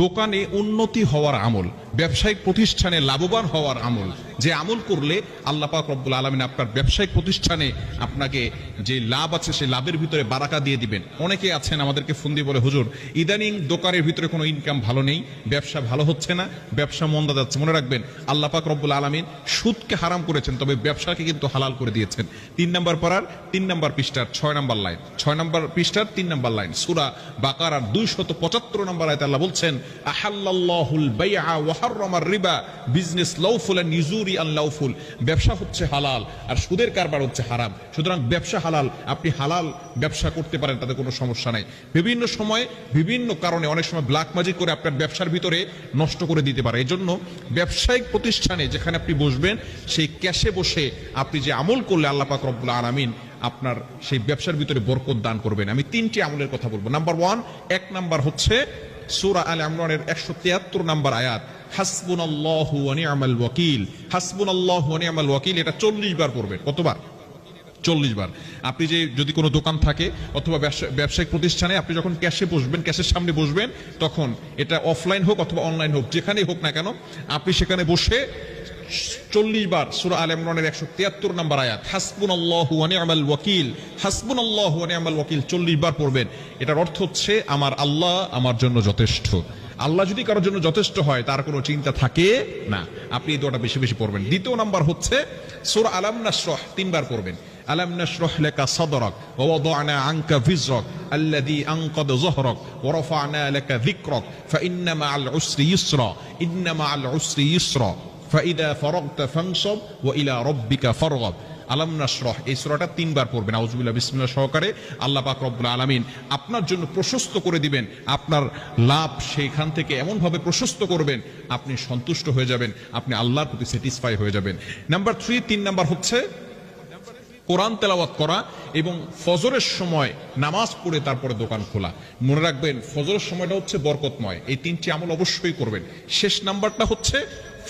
দোকানে উন্নতি হওয়ার আমল। ব্যবসায়িক প্রতিষ্ঠানে লাভবান হওয়ার আমল। যে আমল করলে আল্লাহ পাক রব্বুল আলমিন আপনার ব্যবসায়িক প্রতিষ্ঠানে আপনাকে যে লাভ আছে সেই লাভের ভিতরে বারাকা দিয়ে দিবেন। অনেকে আছেন আমাদেরকে ফোন দিয়ে বলে, হুজুর, ইদানিং দোকানের ভিতরে কোনো ইনকাম ভালো নেই, ব্যবসা ভালো হচ্ছে না, ব্যবসা মন্দা যাচ্ছে। মনে রাখবেন, আল্লাহ পাক রব্বুল আলমিন সুদকে হারাম করেছেন, তবে ব্যবসাকে কিন্তু হালাল করে দিয়েছেন। তিন নম্বর পাড়ার, তিন নম্বর পৃষ্ঠার ছয় নম্বর লাইন। ছয় নম্বর পৃষ্ঠার তিন নম্বর লাইন, সুরা বাকার আর দুইশত পঁচাত্তর নম্বর আয়তে আল্লাহ বলছেন আহাল্লাহুল বাইআ ওয়া হাররামার রিবা বিজনেস লাউফুল এন্ড ইউজুরি আন লাউফুল ব্যবসা হচ্ছে হালাল আর সুদের কারবার হচ্ছে হারাম। সুতরাং ব্যবসা হালাল, আপনি হালাল ব্যবসা করতে পারেন, তাতে কোনো সমস্যা নাই। বিভিন্ন সময় বিভিন্ন কারণে অনেক সময় ব্ল্যাক ম্যাজিক করে আপনার ব্যবসার ভিতরে নষ্ট করে দিতে পারে। এজন্য ব্যবসায়িক প্রতিষ্ঠানে যেখানে আপনি বসবেন, সেই ক্যাশে বসে আপনি যে আমল করলে আল্লাহ পাক রব্বুল আলামিন আপনার সেই ব্যবসার ভিতরে বরকত দান করবেন। আমি তিনটি আমলের কথা বলব। নাম্বার ওয়ান এক নাম্বার হচ্ছে সূরা আল একশো 173 নাম্বার আয়াত। হাসবুনাল্লাহু ওয়া নি'মাল ওয়াকিল। হাসবুনাল্লাহু ওয়া নি'মাল ওয়াকিল, এটা 40 বার পড়বেন। কতবার? চল্লিশ আপনি যে যদি কোনো দোকান থাকে অথবা ব্যবসা- ব্যবসায়িক প্রতিষ্ঠানে আপনি যখন ক্যাশে বসবেন, ক্যাশের সামনে বসবেন, তখন এটা অফলাইন হোক অথবা অনলাইন হোক, যেখানেই হোক না কেন, আপনি সেখানে বসে চল্লিশ বার সুরা আল ইমরানের একশো তিয়াত্তর নম্বর আয়াত হাসবুন আল্লাহ নি'মাল ওয়াকিল হাসবুন আল্লাহ নি'মাল ওয়াকিল, চল্লিশ বার পড়বেন। এটার অর্থ হচ্ছে, আমার আল্লাহ আমার জন্য যথেষ্ট। আল্লাহ যদি কারোর জন্য যথেষ্ট হয় তার কোনো চিন্তা থাকে না আপনি এই দোয়াটা বেশি বেশি পড়বেন দ্বিতীয় নাম্বার হচ্ছে সূরা আলাম নাশরাহ তিনবার পড়বেন ألم نشرح لك صدرك ووضعنا عنك وزرك الذي أنقض ظهرك ورفعنا لك ذكرك فإن مع العسر يسرا إن مع العسر يسرا فإذا فرغت فانصب وإلى ربك فارغب আলাম নাশরহ, এই সূরাটা তিনবার পড়বেন, আউযুবিল্লাহ বিসমিল্লাহ সহকারে। আল্লাহ পাক রব্বুল আলামিন আপনার জন্য প্রশস্ত করে দিবেন, আপনার লাভ সেইখান থেকে এমনভাবে প্রশস্ত করবেন, আপনি সন্তুষ্ট হয়ে যাবেন, আপনি আল্লাহর প্রতি স্যাটিসফাই হয়ে যাবেন। নাম্বার থ্রি তিন নাম্বার হচ্ছে কোরআন তেলাওয়াত করা এবং ফজরের সময় নামাজ পড়ে তারপরে দোকান খোলা। মনে রাখবেন, ফজরের সময়টা হচ্ছে বরকতময়, এই তিনটি আমল অবশ্যই করবেন। শেষ নাম্বারটা হচ্ছে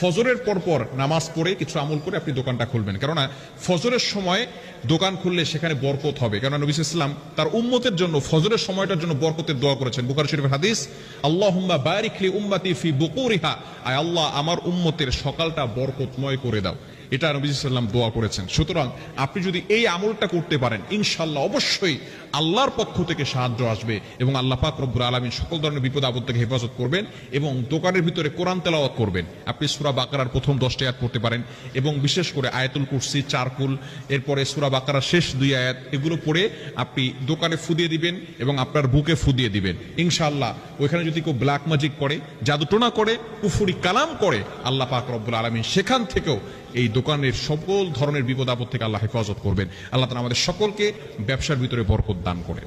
ফজরের পরপর নামাজ পড়ে কিছু আমল করে আপনি দোকানটা খুলবেন। কেননা ফজরের সময় দোকান খুললে সেখানে বরকত হবে। কেননা নবী ইসলাম তার উম্মতের জন্য, ফজরের সময়টার জন্য বরকতের দোয়া করেছেন। বুকার শরীফের হাদিস আল্লাহ বারিক উম্মাতি উম্মতি ফি বুকুরিহা। আয় আল্লাহ, আমার উম্মতের সকালটা বরকতময় করে দাও। এটা নবী সাল্লাম দোয়া করেছেন। সুতরাং আপনি যদি এই আমলটা করতে পারেন ইনশাল্লাহ অবশ্যই আল্লাহর পক্ষ থেকে সাহায্য আসবে এবং আল্লাহ পাক রব্বুল আলমিন সকল ধরনের বিপদ আপদ থেকে হেফাজত করবেন এবং দোকানের ভিতরে কোরআন তেলাওয়াত করবেন। আপনি সুরা বাকারার প্রথম দশটা আয়াত পড়তে পারেন এবং বিশেষ করে আয়াতুল কুরসি, চারকুল, এরপরে সুরা বাকারার শেষ দুই আয়াত এগুলো পড়ে আপনি দোকানে ফুদিয়ে দিবেন এবং আপনার বুকে ফুদিয়ে দিবেন। ইনশাআল্লাহ ওইখানে যদি কেউ ব্ল্যাক ম্যাজিক করে, জাদুটোনা করে, কুফুরি কালাম করে, আল্লাহ পাক রব্বুল আলমিন সেখান থেকেও এই দোকানের সকল ধরনের বিপদ আপদ থেকে আল্লাহ হেফাজত করবেন। আল্লাহ তালা আমাদের সকলকে ব্যবসার ভিতরে বরকত দান করেন।